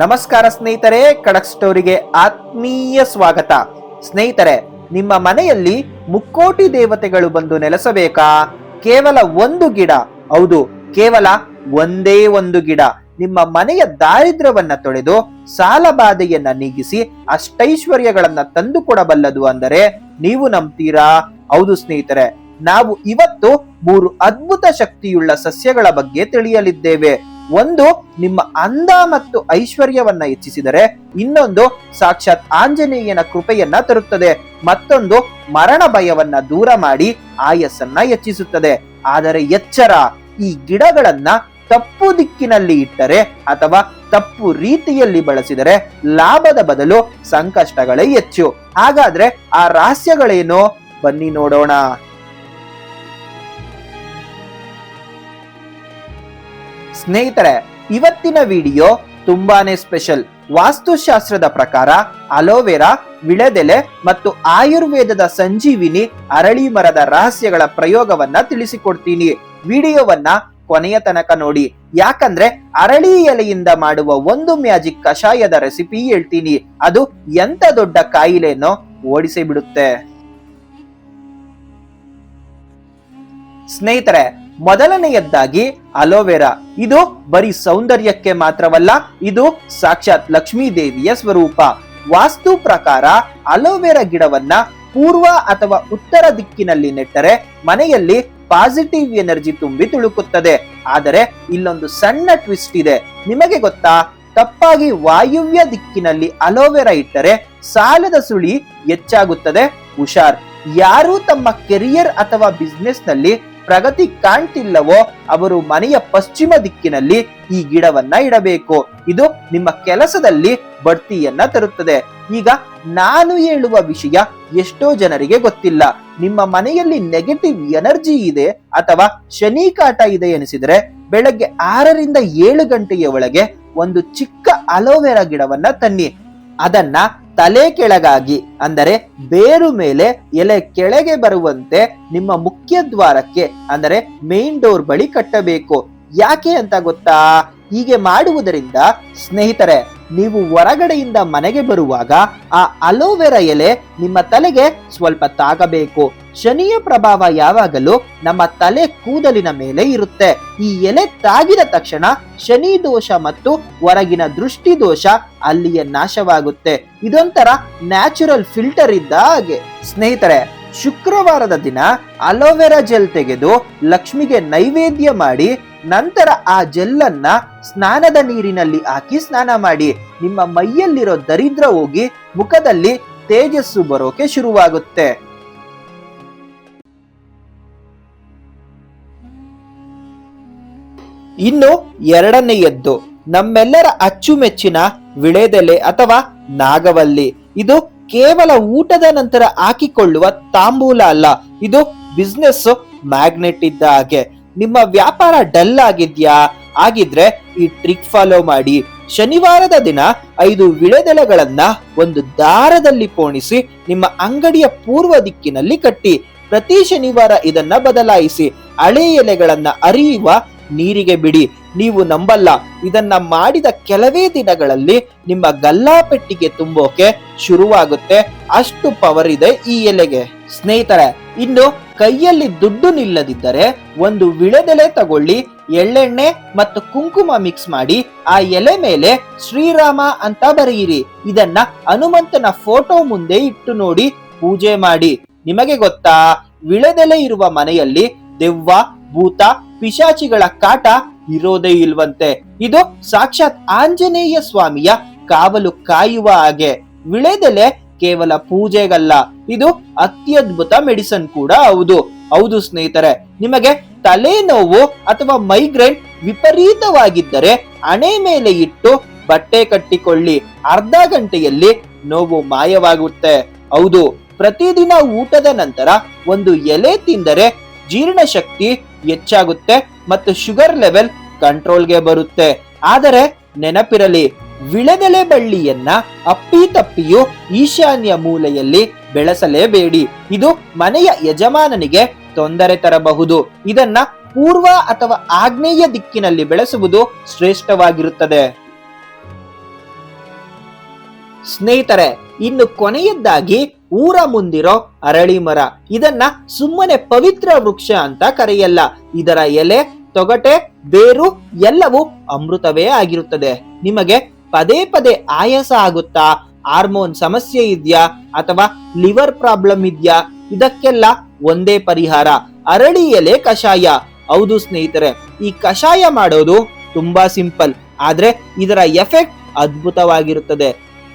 ನಮಸ್ಕಾರ ಸ್ನೇಹಿತರೆ ಕಡಕ್ ಸ್ಟೋರಿಗೆ ಆತ್ಮೀಯ ಸ್ವಾಗತ. ಸ್ನೇಹಿತರೆ, ನಿಮ್ಮ ಮನೆಯಲ್ಲಿ ಮುಕ್ಕೋಟಿ ದೇವತೆಗಳು ಬಂದು ನೆಲೆಸಬೇಕಾ? ಕೇವಲ ಒಂದು ಗಿಡ? ಹೌದು, ಕೇವಲ ಒಂದೇ ಒಂದು ಗಿಡ. ನಿಮ್ಮ ಮನೆಯ ದಾರಿದ್ರ್ಯವನ್ನ ತೊಳೆದು ಸಾಲ ಬಾಧೆಯನ್ನ ನೀಗಿಸಿ ಅಷ್ಟೈಶ್ವರ್ಯಗಳನ್ನ ತಂದು ಕೊಡಬಲ್ಲದು ಅಂದರೆ ನೀವು ನಂಬ್ತೀರಾ? ಹೌದು ಸ್ನೇಹಿತರೆ, ನಾವು ಇವತ್ತು ಮೂರು ಅದ್ಭುತ ಶಕ್ತಿಯುಳ್ಳ ಸಸ್ಯಗಳ ಬಗ್ಗೆ ತಿಳಿಯಲಿದ್ದೇವೆ. ಒಂದು ನಿಮ್ಮ ಅಂದ ಮತ್ತು ಐಶ್ವರ್ಯವನ್ನ ಹೆಚ್ಚಿಸಿದರೆ ಇನ್ನೊಂದು ಸಾಕ್ಷಾತ್ ಆಂಜನೇಯನ ಕೃಪೆಯನ್ನ ತರುತ್ತದೆ. ಮತ್ತೊಂದು ಮರಣ ಭಯವನ್ನ ದೂರ ಮಾಡಿ ಆಯಸ್ಸನ್ನ ಹೆಚ್ಚಿಸುತ್ತದೆ. ಆದರೆ ಎಚ್ಚರ, ಈ ಗಿಡಗಳನ್ನ ತಪ್ಪು ದಿಕ್ಕಿನಲ್ಲಿ ಇಟ್ಟರೆ ಅಥವಾ ತಪ್ಪು ರೀತಿಯಲ್ಲಿ ಬಳಸಿದರೆ ಲಾಭದ ಬದಲು ಸಂಕಷ್ಟಗಳೇ ಹೆಚ್ಚು. ಹಾಗಾದ್ರೆ ಆ ರಹಸ್ಯಗಳೇನು? ಬನ್ನಿ ನೋಡೋಣ. ಸ್ನೇಹಿತರೆ, ಇವತ್ತಿನ ವಿಡಿಯೋ ತುಂಬಾನೇ ಸ್ಪೆಷಲ್. ವಾಸ್ತುಶಾಸ್ತ್ರದ ಪ್ರಕಾರ ಅಲೋವೆರಾ, ವಿಳೆದೆಲೆ ಮತ್ತು ಆಯುರ್ವೇದದ ಸಂಜೀವಿನಿ ಅರಳಿ ಮರದ ರಹಸ್ಯಗಳ ಪ್ರಯೋಗವನ್ನ ತಿಳಿಸಿಕೊಡ್ತೀನಿ. ವಿಡಿಯೋವನ್ನ ಕೊನೆಯ ತನಕ ನೋಡಿ. ಯಾಕಂದ್ರೆ ಅರಳಿ ಎಲೆಯಿಂದ ಮಾಡುವ ಒಂದು ಮ್ಯಾಜಿಕ್ ಕಷಾಯದ ರೆಸಿಪಿ ಹೇಳ್ತೀನಿ. ಅದು ಎಂತ ದೊಡ್ಡ ಕಾಯಿಲೆನೋ ಓಡಿಸಿ ಬಿಡುತ್ತೆ. ಸ್ನೇಹಿತರೆ ಮೊದಲನೆಯದ್ದಾಗಿ ಅಲೋವೆರಾ ಇದು ಬರೀ ಸೌಂದರ್ಯಕ್ಕೆ ಮಾತ್ರವಲ್ಲ, ಇದು ಸಾಕ್ಷಾತ್ ಲಕ್ಷ್ಮೀ ದೇವಿಯ ಸ್ವರೂಪ. ವಾಸ್ತು ಪ್ರಕಾರ ಅಲೋವೆರಾ ಗಿಡವನ್ನ ಪೂರ್ವ ಅಥವಾ ಉತ್ತರ ದಿಕ್ಕಿನಲ್ಲಿ ನೆಟ್ಟರೆ ಮನೆಯಲ್ಲಿ ಪಾಸಿಟಿವ್ ಎನರ್ಜಿ ತುಂಬಿ ತುಳುಕುತ್ತದೆ. ಆದರೆ ಇಲ್ಲೊಂದು ಸಣ್ಣ ಟ್ವಿಸ್ಟ್ ಇದೆ. ನಿಮಗೆ ಗೊತ್ತಾ? ತಪ್ಪಾಗಿ ವಾಯುವ್ಯ ದಿಕ್ಕಿನಲ್ಲಿ ಅಲೋವೆರಾ ಇಟ್ಟರೆ ಸಾಲದ ಸುಳಿ ಹೆಚ್ಚಾಗುತ್ತದೆ. ಹುಷಾರ್. ಯಾರು ತಮ್ಮ ಕೆರಿಯರ್ ಅಥವಾ ಬಿಸ್ನೆಸ್ನಲ್ಲಿ ಪ್ರಗತಿ ಕಾಣ್ತಿಲ್ಲವೋ ಅವರು ಮನೆಯ ಪಶ್ಚಿಮ ದಿಕ್ಕಿನಲ್ಲಿ ಈ ಗಿಡವನ್ನ ಇಡಬೇಕು. ಇದು ನಿಮ್ಮ ಕೆಲಸದಲ್ಲಿ ಬಡ್ತಿಯನ್ನ ತರುತ್ತದೆ. ಈಗ ನಾನು ಹೇಳುವ ವಿಷಯ ಎಷ್ಟೋ ಜನರಿಗೆ ಗೊತ್ತಿಲ್ಲ. ನಿಮ್ಮ ಮನೆಯಲ್ಲಿ ನೆಗೆಟಿವ್ ಎನರ್ಜಿ ಇದೆ ಅಥವಾ ಶನಿ ಕಾಟ ಇದೆ ಎನಿಸಿದರೆ ಬೆಳಗ್ಗೆ ಆರರಿಂದ ಏಳು ಗಂಟೆಯ ಒಳಗೆ ಒಂದು ಚಿಕ್ಕ ಅಲೋವೆರಾ ಗಿಡವನ್ನ ತನ್ನಿ. ಅದನ್ನ ತಲೆ ಕೆಳಗಾಗಿ, ಅಂದರೆ ಬೇರು ಮೇಲೆ ಎಲೆ ಕೆಳಗೆ ಬರುವಂತೆ ನಿಮ್ಮ ಮುಖ್ಯ ದ್ವಾರಕ್ಕೆ, ಅಂದರೆ ಮೇನ್ ಡೋರ್ ಬಳಿ ಕಟ್ಟಬೇಕು. ಯಾಕೆ ಅಂತ ಗೊತ್ತಾ? ಹೀಗೆ ಮಾಡುವುದರಿಂದ, ಸ್ನೇಹಿತರೆ, ನೀವು ಹೊರಗಡೆಯಿಂದ ಮನೆಗೆ ಬರುವಾಗ ಆ ಅಲೋವೆರಾ ಎಲೆ ನಿಮ್ಮ ತಲೆಗೆ ಸ್ವಲ್ಪ ತಾಗಬೇಕು. ಶನಿಯ ಪ್ರಭಾವ ಯಾವಾಗಲೂ ನಮ್ಮ ತಲೆ ಕೂದಲಿನ ಮೇಲೆ ಇರುತ್ತೆ. ಈ ಎಲೆ ತಾಗಿದ ತಕ್ಷಣ ಶನಿ ದೋಷ ಮತ್ತು ಹೊರಗಿನ ದೃಷ್ಟಿ ದೋಷ ಅಲ್ಲಿಯೇ ನಾಶವಾಗುತ್ತೆ. ಇದೊಂಥರ ನ್ಯಾಚುರಲ್ ಫಿಲ್ಟರ್ ಇದ್ದ ಹಾಗೆ. ಸ್ನೇಹಿತರೆ, ಶುಕ್ರವಾರದ ದಿನ ಅಲೋವೆರಾ ಜೆಲ್ ತೆಗೆದು ಲಕ್ಷ್ಮಿಗೆ ನೈವೇದ್ಯ ಮಾಡಿ ನಂತರ ಆ ಜೆಲ್ಲನ್ನ ಸ್ನಾನದ ನೀರಿನಲ್ಲಿ ಹಾಕಿ ಸ್ನಾನ ಮಾಡಿ ನಿಮ್ಮ ಮೈಯಲ್ಲಿರೋ ದರಿದ್ರ ಹೋಗಿ ಮುಖದಲ್ಲಿ ತೇಜಸ್ಸು ಬರೋಕೆ ಶುರುವಾಗುತ್ತೆ. ಇನ್ನು ಎರಡನೆಯದ್ದು, ನಮ್ಮೆಲ್ಲರ ಅಚ್ಚುಮೆಚ್ಚಿನ ವಿಳೆದೆಲೆ ಅಥವಾ ನಾಗವಲ್ಲಿ. ಇದು ಕೇವಲ ಊಟದ ನಂತರ ಹಾಕಿಕೊಳ್ಳುವ ತಾಂಬೂಲ ಅಲ್ಲ, ಇದು ಬಿಸ್ನೆಸ್ ಮ್ಯಾಗ್ನೆಟ್ ಇದ್ದ ಹಾಗೆ. ನಿಮ್ಮ ವ್ಯಾಪಾರ ಡಲ್ ಆಗಿದ್ಯಾ? ಆಗಿದ್ರೆ ಈ ಟ್ರಿಕ್ ಫಾಲೋ ಮಾಡಿ. ಶನಿವಾರದ ದಿನ ಐದು ವಿಳೆದೆಲೆಗಳನ್ನ ಒಂದು ದಾರದಲ್ಲಿ ಪೋಣಿಸಿ, ನಿಮ್ಮ ಅಂಗಡಿಯ ಪೂರ್ವ ದಿಕ್ಕಿನಲ್ಲಿ ಕಟ್ಟಿ. ಪ್ರತಿ ಶನಿವಾರ ಇದನ್ನ ಬದಲಾಯಿಸಿ, ಹಳೆ ಎಲೆಗಳನ್ನ ಅರಿಯುವ ನೀರಿಗೆ ಬಿಡಿ. ನೀವು ನಂಬಲ್ಲ, ಇದನ್ನ ಮಾಡಿದ ಕೆಲವೇ ದಿನಗಳಲ್ಲಿ ನಿಮ್ಮ ಗಲ್ಲಾಪೆಟ್ಟಿಗೆ ತುಂಬೋಕೆ ಶುರುವಾಗುತ್ತೆ. ಅಷ್ಟು ಪವರ್ ಇದೆ ಈ ಎಲೆಗೆ. ಸ್ನೇಹಿತರೆ ಇನ್ನು ಕೈಯಲ್ಲಿ ದುಡ್ಡು ನಿಲ್ಲದಿದ್ದರೆ ಒಂದು ವಿಳೆದೆಲೆ ತಗೊಳ್ಳಿ, ಎಳ್ಳೆಣ್ಣೆ ಮತ್ತು ಕುಂಕುಮ ಮಿಕ್ಸ್ ಮಾಡಿ, ಆ ಎಲೆ ಮೇಲೆ ಶ್ರೀರಾಮ ಅಂತ ಬರೆಯಿರಿ. ಇದನ್ನ ಹನುಮಂತನ ಫೋಟೋ ಮುಂದೆ ಇಟ್ಟು ನೋಡಿ ಪೂಜೆ ಮಾಡಿ. ನಿಮಗೆ ಗೊತ್ತಾ? ವಿಳೆದೆಲೆ ಇರುವ ಮನೆಯಲ್ಲಿ ದೆವ್ವ, ಭೂತ, ಪಿಶಾಚಿಗಳ ಕಾಟ ಇರೋದೇ ಇಲ್ವಂತೆ. ಇದು ಸಾಕ್ಷಾತ್ ಆಂಜನೇಯ ಸ್ವಾಮಿಯ ಕಾವಲು ಕಾಯುವ ಹಾಗೆ. ವಿಳೆದೆಲೆ ಕೇವಲ ಪೂಜೆಗಲ್ಲ ಇದು ಅತ್ಯದ್ಭುತ ಮೆಡಿಸನ್ ಕೂಡ ಹೌದು. ಹೌದು ಸ್ನೇಹಿತರೆ, ನಿಮಗೆ ತಲೆನೋವು ಅಥವಾ ಮೈಗ್ರೇನ್ ವಿಪರೀತವಾಗಿದ್ದರೆ ಹಣೆ ಮೇಲೆ ಇಟ್ಟು ಬಟ್ಟೆ ಕಟ್ಟಿಕೊಳ್ಳಿ. ಅರ್ಧ ಗಂಟೆಯಲ್ಲಿ ನೋವು ಮಾಯವಾಗುತ್ತೆ. ಹೌದು, ಪ್ರತಿದಿನ ಊಟದ ನಂತರ ಒಂದು ಎಲೆ ತಿಂದರೆ ಜೀರ್ಣಶಕ್ತಿ ಹೆಚ್ಚಾಗುತ್ತೆ ಮತ್ತು ಶುಗರ್ ಲೆವೆಲ್ ಕಂಟ್ರೋಲ್ಗೆ ಬರುತ್ತೆ. ಆದರೆ ನೆನಪಿರಲಿ ವಿಳೆದೆಲೆ ಬಳ್ಳಿಯನ್ನ ಅಪ್ಪಿತಪ್ಪಿಯು ಈಶಾನ್ಯ ಮೂಲೆಯಲ್ಲಿ ಬೆಳೆಸಲೇಬೇಡಿ. ಇದು ಮನೆಯ ಯಜಮಾನನಿಗೆ ತೊಂದರೆ ತರಬಹುದು. ಇದನ್ನ ಪೂರ್ವ ಅಥವಾ ಆಗ್ನೇಯ ದಿಕ್ಕಿನಲ್ಲಿ ಬೆಳೆಸುವುದು ಶ್ರೇಷ್ಠವಾಗಿರುತ್ತದೆ. ಸ್ನೇಹಿತರೆ, ಇನ್ನು ಕೊನೆಯದ್ದಾಗಿ ಊರ ಮುಂದಿರೋ ಅರಳಿ ಮರ. ಇದನ್ನ ಸುಮ್ಮನೆ ಪವಿತ್ರ ವೃಕ್ಷ ಅಂತ ಕರೆಯಲ್ಲ. ಇದರ ಎಲೆ, ತೊಗಟೆ, ಬೇರು ಎಲ್ಲವೂ ಅಮೃತವೇ ಆಗಿರುತ್ತದೆ. ನಿಮಗೆ ಪದೇ ಪದೇ ಆಯಾಸ ಆಗುತ್ತಾ? ಹಾರ್ಮೋನ್ ಸಮಸ್ಯೆ ಇದೆಯಾ? ಅಥವಾ ಲಿವರ್ ಪ್ರಾಬ್ಲಮ್ ಇದೆಯಾ? ಇದಕ್ಕೆಲ್ಲ ಒಂದೇ ಪರಿಹಾರ. ಅರಳಿ ಎಲೆ ಕಷಾಯ. ಹೌದು ಸ್ನೇಹಿತರೆ, ಈ ಕಷಾಯ ಮಾಡೋದು ತುಂಬಾ ಸಿಂಪಲ್. ಆದ್ರೆ ಇದರ ಎಫೆಕ್ಟ್ ಅದ್ಭುತವಾಗಿರುತ್ತದೆ.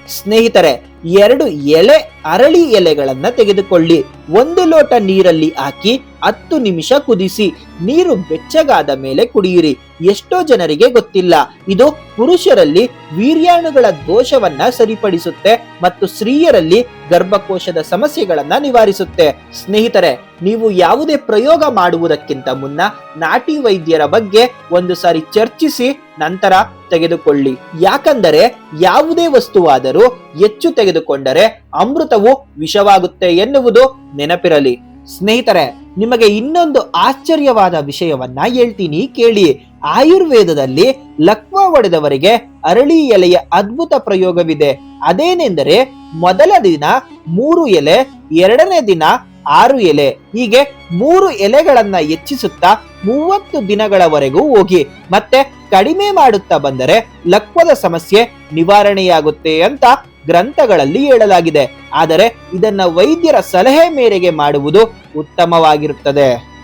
ಸ್ನೇಹಿತರೆ ಎರಡು ಎಲೆ ಅರಳಿ ಎಲೆಗಳನ್ನ ತೆಗೆದುಕೊಳ್ಳಿ. ಒಂದು ಲೋಟ ನೀರಲ್ಲಿ ಹಾಕಿ ಹತ್ತು ನಿಮಿಷ ಕುದಿಸಿ. ನೀರು ಬೆಚ್ಚಗಾದ ಮೇಲೆ ಕುಡಿಯಿರಿ. ಎಷ್ಟೋ ಜನರಿಗೆ ಗೊತ್ತಿಲ್ಲ. ಇದು ಪುರುಷರಲ್ಲಿ ವೀರ್ಯಾಣುಗಳ ದೋಷವನ್ನ ಸರಿಪಡಿಸುತ್ತೆ ಮತ್ತು ಸ್ತ್ರೀಯರಲ್ಲಿ ಗರ್ಭಕೋಶದ ಸಮಸ್ಯೆಗಳನ್ನ ನಿವಾರಿಸುತ್ತೆ. ಸ್ನೇಹಿತರೆ ನೀವು ಯಾವುದೇ ಪ್ರಯೋಗ ಮಾಡುವುದಕ್ಕಿಂತ ಮುನ್ನ ನಾಟಿ ವೈದ್ಯರ ಬಗ್ಗೆ ಒಂದು ಸಾರಿ ಚರ್ಚಿಸಿ ನಂತರ ತೆಗೆದುಕೊಳ್ಳಿ. ಯಾಕಂದರೆ ಯಾವುದೇ ವಸ್ತುವಾದರೂ ಹೆಚ್ಚು ತೆಗೆದುಕೊಂಡರೆ ಅಮೃತವು ವಿಷವಾಗುತ್ತೆ ಎನ್ನುವುದು ನೆನಪಿರಲಿ. ಸ್ನೇಹಿತರೆ, ನಿಮಗೆ ಇನ್ನೊಂದು ಆಶ್ಚರ್ಯವಾದ ವಿಷಯವನ್ನ ಹೇಳ್ತೀನಿ ಕೇಳಿ. ಆಯುರ್ವೇದದಲ್ಲಿ ಲಕ್ವ ಒಡೆದವರಿಗೆ ಅರಳಿ ಎಲೆಯ ಅದ್ಭುತ ಪ್ರಯೋಗವಿದೆ. ಅದೇನೆಂದರೆ, ಮೊದಲ ದಿನ ಮೂರು ಎಲೆ, ಎರಡನೇ ದಿನ ಆರು ಎಲೆ. ಹೀಗೆ ಮೂರು ಎಲೆಗಳನ್ನ ಹೆಚ್ಚಿಸುತ್ತಾ ಮೂವತ್ತು ದಿನಗಳವರೆಗೂ ಹೋಗಿ. ಮತ್ತೆ ಕಡಿಮೆ ಮಾಡುತ್ತಾ ಬಂದರೆ ಲಕ್ವದ ಸಮಸ್ಯೆ ನಿವಾರಣೆಯಾಗುತ್ತೆ ಅಂತ ಗ್ರಂಥಗಳಲ್ಲಿ ಹೇಳಲಾಗಿದೆ. ಆದರೆ ಇದನ್ನ ವೈದ್ಯರ ಸಲಹೆ ಮೇರೆಗೆ ಮಾಡುವುದು ಉತ್ತಮವಾಗಿರುತ್ತದೆ.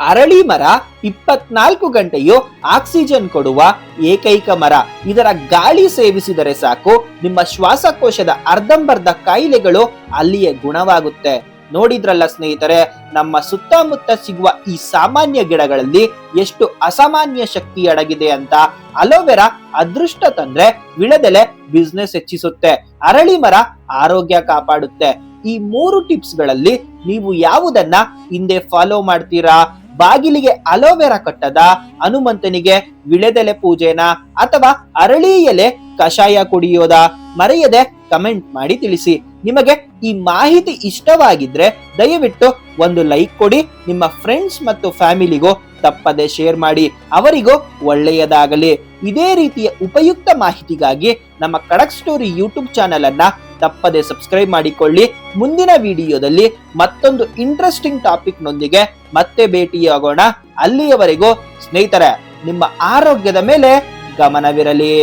ಅರಳಿ ಮರ ಇಪ್ಪತ್ನಾಲ್ಕು ಗಂಟೆಯು ಆಕ್ಸಿಜನ್ ಕೊಡುವ ಏಕೈಕ ಮರ. ಇದರ ಗಾಳಿ ಸೇವಿಸಿದರೆ ಸಾಕು. ನಿಮ್ಮ ಶ್ವಾಸಕೋಶದ ಅರ್ಧಂಬರ್ಧ ಕಾಯಿಲೆಗಳು ಅಲ್ಲಿಯೇ ಗುಣವಾಗುತ್ತೆ. ನೋಡಿದ್ರಲ್ಲ ಸ್ನೇಹಿತರೆ, ನಮ್ಮ ಸುತ್ತಮುತ್ತ ಸಿಗುವ ಈ ಸಾಮಾನ್ಯ ಗಿಡಗಳಲ್ಲಿ ಎಷ್ಟು ಅಸಾಮಾನ್ಯ ಶಕ್ತಿ ಅಡಗಿದೆ ಅಂತ ಅಲೋವೆರಾ ಅದೃಷ್ಟ ತಂದ್ರೆ ವಿಳೆದೆಲೆ ಬಿಸ್ನೆಸ್ ಹೆಚ್ಚಿಸುತ್ತೆ, ಅರಳಿ ಮರ ಆರೋಗ್ಯ ಕಾಪಾಡುತ್ತೆ. ಈ ಮೂರು ಟಿಪ್ಸ್ಗಳಲ್ಲಿ ನೀವು ಯಾವುದನ್ನ ಹಿಂದೆ ಫಾಲೋ ಮಾಡ್ತೀರಾ? ಬಾಗಿಲಿಗೆ ಅಲೋವೆರಾ ಕಟ್ಟದ, ಹನುಮಂತನಿಗೆ ವಿಳೆದೆಲೆ ಪೂಜೆನ? ಅಥವಾ ಅರಳಿ ಎಲೆ ಕಷಾಯ ಕುಡಿಯೋದ? ಮರೆಯದೆ ಕಮೆಂಟ್ ಮಾಡಿ ತಿಳಿಸಿ. ನಿಮಗೆ ಈ ಮಾಹಿತಿ ಇಷ್ಟವಾಗಿದ್ರೆ ದಯವಿಟ್ಟು ಒಂದು ಲೈಕ್ ಕೊಡಿ, ನಿಮ್ಮ ಫ್ರೆಂಡ್ಸ್ ಮತ್ತು ಫ್ಯಾಮಿಲಿಗೂ ತಪ್ಪದೆ ಶೇರ್ ಮಾಡಿ. ಅವರಿಗೂ ಒಳ್ಳೆಯದಾಗಲಿ. ಇದೇ ರೀತಿಯ ಉಪಯುಕ್ತ ಮಾಹಿತಿಗಾಗಿ ನಮ್ಮ ಕಡಕ್ ಸ್ಟೋರಿ ಯೂಟ್ಯೂಬ್ ಚಾನೆಲ್ ಅನ್ನ ತಪ್ಪದೆ ಸಬ್ಸ್ಕ್ರೈಬ್ ಮಾಡಿಕೊಳ್ಳಿ. ಮುಂದಿನ ವಿಡಿಯೋದಲ್ಲಿ ಮತ್ತೊಂದು ಇಂಟ್ರೆಸ್ಟಿಂಗ್ ಟಾಪಿಕ್ ನೊಂದಿಗೆ ಮತ್ತೆ ಭೇಟಿಯಾಗೋಣ. ಅಲ್ಲಿಯವರೆಗೂ ಸ್ನೇಹಿತರೆ, ನಿಮ್ಮ ಆರೋಗ್ಯದ ಮೇಲೆ ಗಮನವಿರಲಿ.